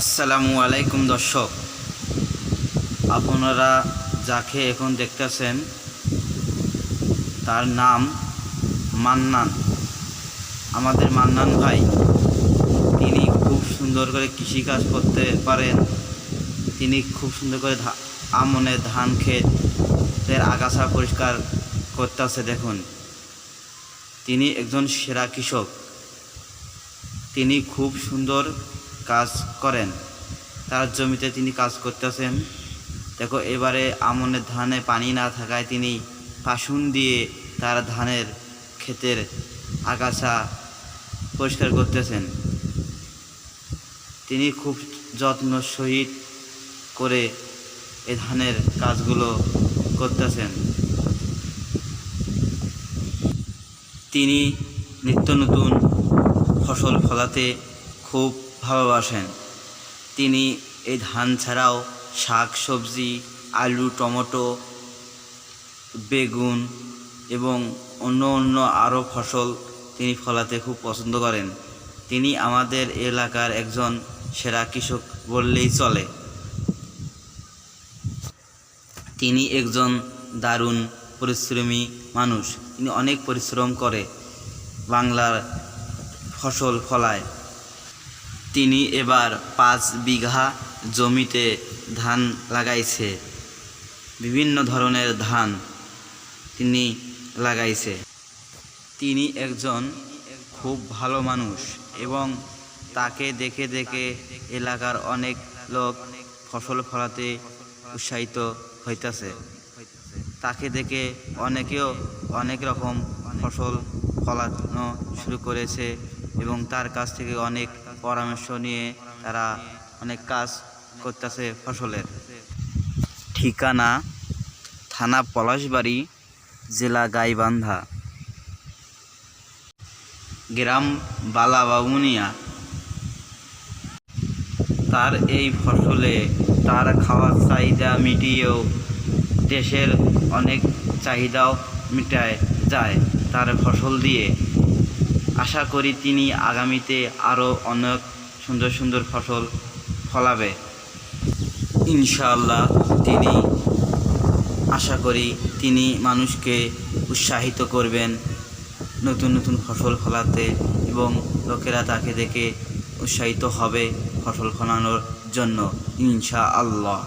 আসসালামু আলাইকুম দর্শক। আপনারা যাকে এখন দেখতেছেন, তার নাম মান্নান। আমাদের মান্নান ভাই, তিনি খুব সুন্দর করে কৃষিকাজ করতে পারেন। তিনি খুব সুন্দর করে আমনে ধান ক্ষেতের আগাছা পরিষ্কার করতেছে, দেখুন। তিনি একজন সেরা কৃষক। তিনি খুব সুন্দর কাজ করেন। তার জমিতে তিনি কাজ করতেছেন। দেখো, এবারে আমনের ধানে পানি না থাকায় তিনি পাশুন দিয়ে তার ধানের ক্ষেতের আগাছা পরিষ্কার করতেছেন। তিনি খুব যত্ন সহিত করে এ ধানের কাজগুলো করতেছেন। তিনি নিত্য নতুন ফসল ফলাতে খুব ভালোবাসেন তিনি এই ধান ছাড়াও শাক সবজি আলু, টমেটো, বেগুন এবং অন্য অন্য আরও ফসল তিনি ফলাতে খুব পছন্দ করেন। তিনি আমাদের এলাকার একজন সেরা কৃষক বললেই চলে। তিনি একজন দারুণ পরিশ্রমী মানুষ। তিনি অনেক পরিশ্রম করে বাংলার ফসল ফলায়। তিনি এবার পাঁচ বিঘা জমিতে ধান লাগাইছে। বিভিন্ন ধরনের ধান তিনি লাগাইছে। তিনি একজন খুব ভালো মানুষ এবং তাকে দেখে দেখে এলাকার অনেক লোক ফসল ফলাতে উৎসাহিত হইতাছে। তাকে দেখে অনেকেও অনেক রকম ফসল ফলানো শুরু করেছে। এবং তার কাছ থেকে অনেক পরামর্শ নিয়ে তারা অনেক কাজ করতেছে ফসলের। ঠিকানা, থানা পলাশবাড়ি, জেলা গাইবান্ধা। গ্রাম বালাবাউনিয়া। তার এই ফসলে তার খাওয়ার চাহিদা মিটিয়েও দেশের অনেক চাহিদাও মিটায় যায়। তার ফসল দিয়ে আশা করি তিনি আগামীতে আরও অনেক সুন্দর সুন্দর ফসল ফলাবে। ইনশাআল্লাহ তিনি আশা করি তিনি মানুষকে উৎসাহিত করবেন নতুন নতুন ফসল ফলাতে এবং লোকেরা তাকে দেখে উৎসাহিত হবে ফসল ফলানোর জন্য। ইনশা আল্লাহ